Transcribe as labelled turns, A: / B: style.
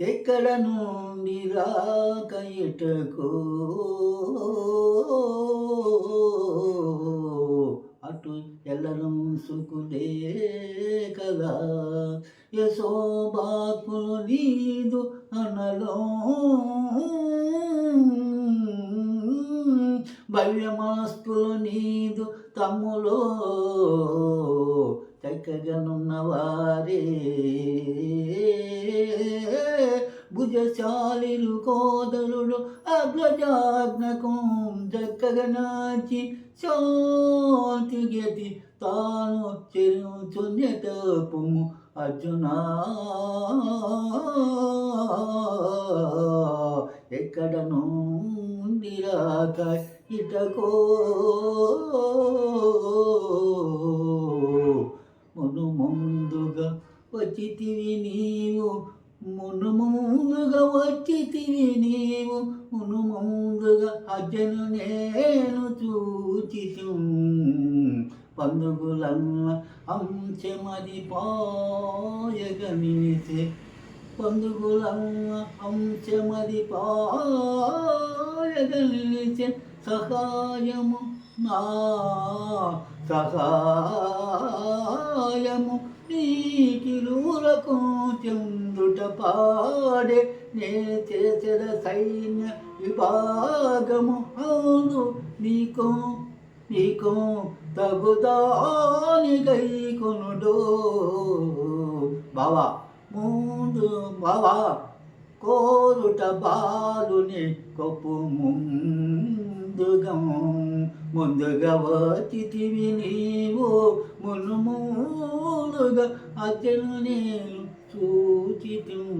A: ఎక్కడ నుండి రాక ఎటకో? అటు ఎల్లరం సుకులే కదా యశోబాకులు నీదు అనలో. భవ్యమాస్తులు నీదు తమ్ములో. చక్కగనున్న వారే. భుజశాలిలు కోదలుడు అగ్రజాజ్ఞకు చక్కగా శాంతిగతి తాను చెరు శూన్యతపము చెరుచున్యతపు అర్జునా. ఎక్కడ నుండి ఇటకో? మును ముందుగా వచ్చితివి నీవు మునుముందుగా వచ్చి తిని నీవు మునుముందుగా అజ్జను నేను చూచిసు పందుగులన్న అంశమది పాయగనిసే పందుగులన్న అంశమది పాయగనిసే సహాయము నా సహాయము నీటిలూరకు చందుట పాడే నే చేసిన సైన్య విభాగము అవును. నీకు నీకు తగుదాని గై బావా ముందు బావా కోరుట బాలుని కొప్పు ముందుగా ముందుగా వాచితివి నీవు మునుమూలుగా అతను నేను సూచితిము